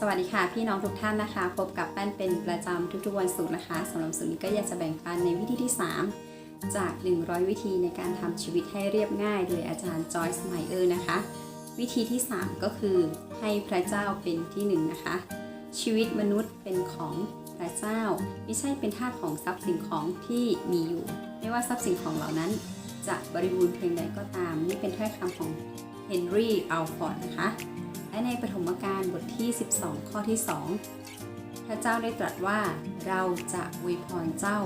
สวัสดีค่ะ พี่น้องทุกท่านนะคะ พบกับแป้นเป็นประจำทุกๆวันศุกร์นะคะสำหรับสุดนี้ก็อยากจะแบ่งปันในวิธีที่ 3 จาก 100 วิธีในการทำชีวิตให้เรียบง่าย โดยอาจารย์จอยส์ไมเออร์นะคะ วิธีที่ 3 ก็คือให้พระเจ้าเป็นที่หนึ่งนะคะ ชีวิตมนุษย์เป็นของพระเจ้า ไม่ใช่เป็นทาสของทรัพย์สินของที่มีอยู่ ไม่ว่าทรัพย์สินของเหล่านั้น จะบริบูรณ์เพียงใดก็ตาม นี่เป็นถ้อยคำของเฮนรี่อัลฟอร์ดนะคะ และในปฐมกาลบทที่ 12 ข้อที่ 2 พระเจ้าได้ตรัสว่าเราจะอวยพรเจ้า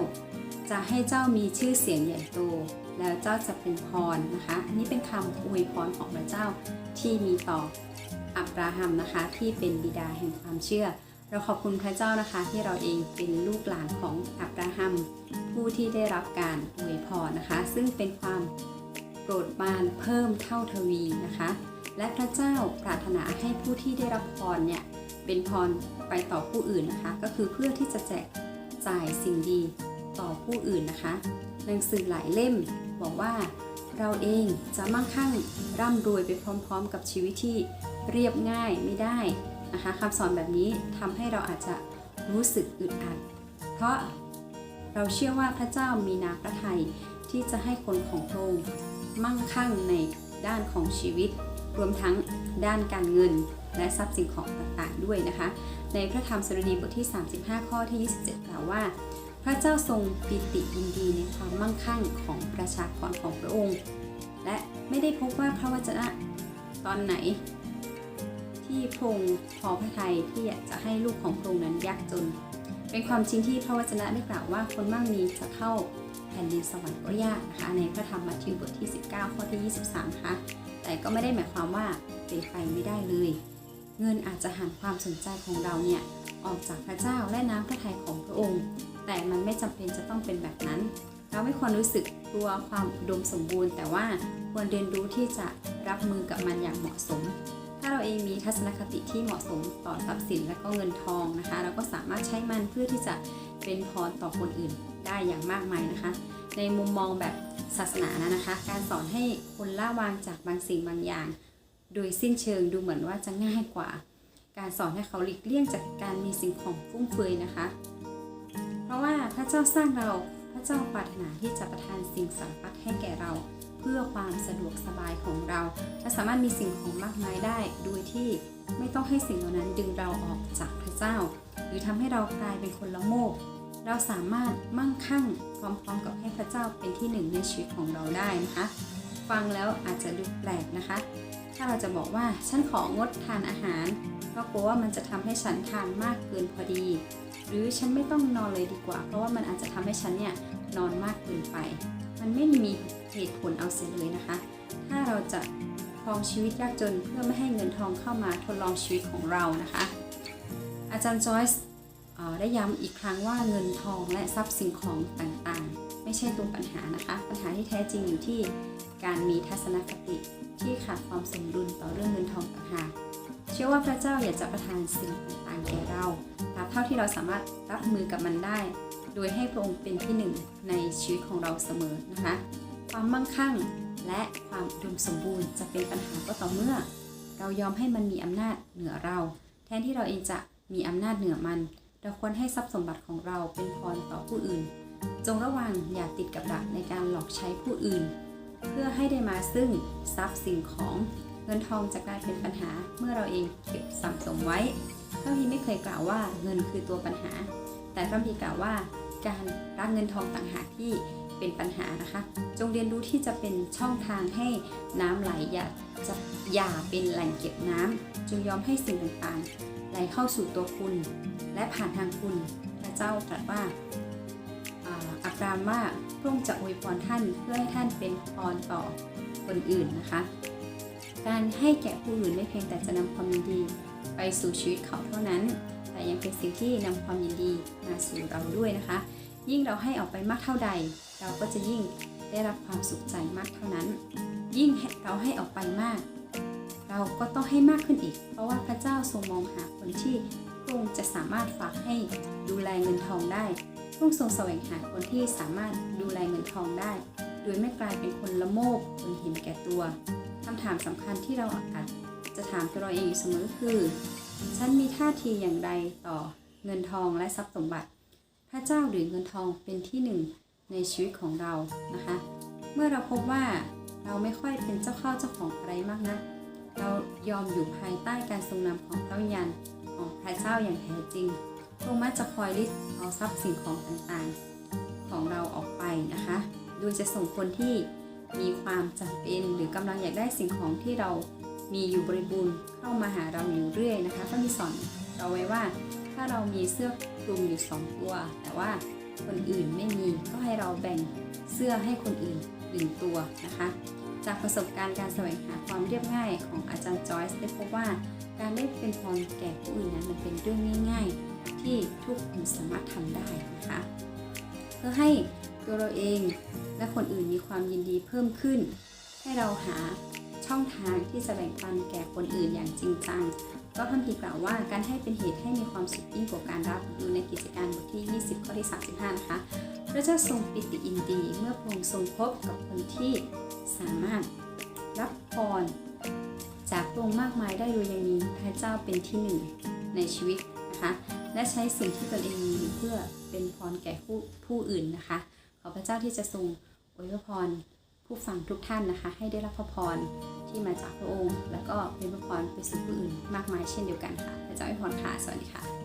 จะให้เจ้ามีชื่อเสียงใหญ่โต แล้วเจ้าจะเป็นพรนะคะ อันนี้เป็นคำอวยพรของพระเจ้าที่มีต่ออับราฮัมนะคะที่เป็นบิดาแห่งความเชื่อ เราขอบคุณพระเจ้านะคะที่เราเองเป็นลูกหลานของอับราฮัม ผู้ที่ได้รับการอวยพรนะคะ ซึ่งเป็นความโปรดปรานเพิ่มเท่าทวีนะคะ และพระเจ้าปรารถนาให้ผู้ที่ได้รับพรเนี่ยเป็นพรไปต่อผู้อื่นนะคะ ก็คือเพื่อที่จะแจกจ่ายสิ่งดีต่อผู้อื่นนะคะ หนังสือหลายเล่มบอกว่าเราเองจะมั่งคั่งร่ำรวยไปพร้อม ๆ กับชีวิตที่เรียบง่ายไม่ได้นะคะคำสอนแบบนี้ทำให้เราอาจจะรู้สึกอึดอัด เพราะเราเชื่อว่าพระเจ้ามีนาพระทัยที่จะให้คนของพระองค์มั่งคั่งในด้านของชีวิต รวมทั้งด้านการเงินและทรัพย์สินของต่างๆด้วยนะคะ ในพระธรรมสดุดีบทที่ 35 ข้อที่ 27 กล่าวว่า พระเจ้าทรงปิติยินดีในความมั่งคั่งของประชากรของพระองค์ และไม่ได้พบว่าพระวจนะตอนไหน ที่พระองค์พอพระทัยที่อยากจะให้ลูกของพระองค์นั้นยากจน เป็นความจริงที่พระวจนะได้กล่าวว่าคนมั่งมีจะเข้าแผ่นดินสวรรค์ก็ยากนะคะในพระธรรมมัทธิวบทที่ 19 ข้อที่ 23ค่ะ แต่ก็ไม่ได้หมายความว่าเป็นไปไม่ได้เลย เงินอาจจะหันความสนใจของเราเนี่ยออกจากพระเจ้าและน้ำพระทัยของพระองค์ แต่มันไม่จำเป็นจะต้องเป็นแบบนั้น เราไม่ควรรู้สึกกลัวความอุดมสมบูรณ์ แต่ว่าควรเรียนรู้ที่จะรับมือกับมันอย่างเหมาะสม ถ้าเราเองมีทัศนคติที่เหมาะสมต่อทรัพย์สินและก็เงินทองนะคะ เราก็สามารถใช้มันเพื่อที่จะเป็นพรต่อคนอื่นได้อย่างมากมายนะคะ ในมุมมองแบบศาสนานะนะคะ การสอนให้คนละวางจากบางสิ่งบางอย่าง โดยสิ้นเชิงดูเหมือนว่าจะง่ายกว่า การสอนให้เขาหลีกเลี่ยงจากการมีสิ่งของฟุ่มเฟือยนะคะ เพราะว่าพระเจ้าสร้างเราพระเจ้าปรารถนาที่จะประทานสิ่งสารพัดให้แก่เรา เพื่อความสะดวกสบายของเราและสามารถมีสิ่งของมากมายได้ โดยที่ไม่ต้องให้สิ่งเหล่านั้นดึงเราออกจากพระเจ้า หรือทำให้เรากลายเป็นคนละโมบ เราสามารถมั่งคั่งพร้อมๆกับให้พระเจ้าเป็นที่หนึ่งในชีวิตของเราได้นะคะ ฟังแล้วอาจจะดูแปลกนะคะ ถ้าเราจะบอกว่าฉันของดทานอาหารเพราะกลัวว่ามันจะทำให้ฉันทานมากเกินพอดี หรือฉันไม่ต้องนอนเลยดีกว่า เพราะว่ามันอาจจะทำให้ฉันเนี่ยนอนมากเกินไป มันไม่มีเหตุผลเอาเสียเลยนะคะ ถ้าเราจะครองชีวิตยากจนเพื่อไม่ให้เงินทองเข้ามาทดลองชีวิตของเรานะคะ อาจารย์จอยส์ ได้ย้ำอีกครั้งว่าเงินทองและทรัพย์สินของต่างๆ ไม่ใช่ตัวปัญหานะคะ ปัญหาที่แท้จริงอยู่ที่การมีทัศนคติที่ขาดความสมดุลต่อเรื่องเงินทองต่างหากเชื่อว่าพระเจ้าอยากจะประทานสิ่งต่างๆแก่เราตราบเท่าที่เราสามารถรับมือกับมันได้ โดยให้พระองค์เป็นที่หนึ่งในชีวิตของเราเสมอนะคะ ความมั่งคั่งและความอุดมสมบูรณ์จะเป็นปัญหาก็ต่อเมื่อ เรายอมให้มันมีอำนาจเหนือเรา แทนที่เราเองจะมีอำนาจเหนือมัน เราควรให้ทรัพย์สมบัติของเราเป็นพรต่อผู้อื่น จงระวังอย่าติดกับดักในการหลอกใช้ผู้อื่น เพื่อให้ได้มาซึ่งทรัพย์สิ่งของเงินทองจะกลายเป็นปัญหาเมื่อเราเองเก็บสะสมไว้พระพีไม่เคยกล่าวว่าเงินคือตัวปัญหา แต่พระพีกล่าวว่าการรักเงินทองต่างหากที่ เป็นปัญหานะคะ จงเรียนรู้ที่จะเป็นช่องทางให้น้ำไหลอย่าจะอย่าเป็นแหล่งเก็บน้ำจงยอมให้สิ่งต่างๆ ไหลเข้าสู่ตัวคุณ และผ่านทางคุณ พระเจ้าตรัสว่าอับรามว่าพระองค์จะอวยพรท่านเพื่อให้ท่านเป็นพรต่อคนอื่นนะคะ การให้แก่ผู้อื่นไม่เพียงแต่จะนำความยินดี ไปสู่ชีวิตเขาเท่านั้น แต่ยังเป็นสิ่งที่นำความยินดีมาสู่เราด้วยนะคะ ยิ่งเราให้ออกไปมากเท่าใด เราก็จะยิ่งได้รับความสุขใจมากเท่านั้น ยิ่งเราให้ออกไปมาก เราก็ต้องให้มากขึ้นอีก เพราะว่าพระเจ้าทรงมองหาคนที่พระองค์จะสามารถฝากให้ดูแลเงินทองได้พระองค์ทรงแสวงหาคนที่สามารถดูแลเงินทองได้ โดยไม่กลายเป็นคนละโมบคนเห็นแก่ตัวคำถามสำคัญที่เราอาจจะถามตัวเราเองอยู่เสมอคือ ฉันมีท่าทีอย่างไรต่อเงินทองและทรัพย์สมบัติ พระเจ้าหรือเงินทองเป็นที่หนึ่ง ในชีวิตของเรานะคะ เมื่อเราพบว่าเราไม่ค่อยเป็นเจ้าเข้าเจ้าของอะไรมากนะเรายอมอยู่ภายใต้การทรงนำของพระวิญญาณของพระเจ้าอย่างแท้จริงพระองค์มักจะคอยริดเอาทรัพย์สิ่งของต่างๆ ของเราออกไปนะคะโดยจะส่งคนที่มีความจำเป็นหรือกำลังอยากได้สิ่งของที่เรามีอยู่บริบูรณ์เข้ามาหาเราอยู่เรื่อยนะคะก็มีสอนเราไว้ว่าถ้าเรามีเสื้อคลุมอยู่สองตัว แต่ว่า คนอื่นไม่มีก็ให้เราแบ่งเสื้อให้คนอื่นหนึ่งตัวนะคะ จากประสบการณ์การแสวงหาความเรียบง่ายของอาจารย์จอยส์ได้พบว่า การได้เป็นพรแก่ผู้อื่นนั้นมันเป็นเรื่องง่าย ๆ ที่ทุกคนสามารถทำได้นะคะเพื่อให้ตัวเราเองและคนอื่นมีความยินดีเพิ่มขึ้น ให้เราหาช่องทางที่จะแบ่งปันแก่คนอื่นอย่างจริงจัง ก็คำพีร์กล่าวว่าการให้เป็นเหตุให้มีความสุขยิ่งกว่าการรับดูในกิจการบทที่ 20 ข้อที่ 35 นะคะ พระเจ้าทรงปิติอินดี เมื่อพระองค์ทรงพบกับคนที่สามารถรับพรจากพระองค์มากมายได้โดยยังมีพระเจ้าเป็นที่หนึ่งในชีวิตนะคะ และใช้สิ่งที่ตนเองมีเพื่อเป็นพรแก่ผู้ผู้อื่นนะคะ ขอพระเจ้าที่จะทรงอวยพร ผู้ฟังทุกท่านนะคะ ให้ได้รับพระพรที่มาจากพระองค์ แล้วก็เป็นพระพรไปสู่ผู้อื่นมากมายเช่นเดียวกันค่ะพระเจ้าอวยพรค่ะ สวัสดีค่ะ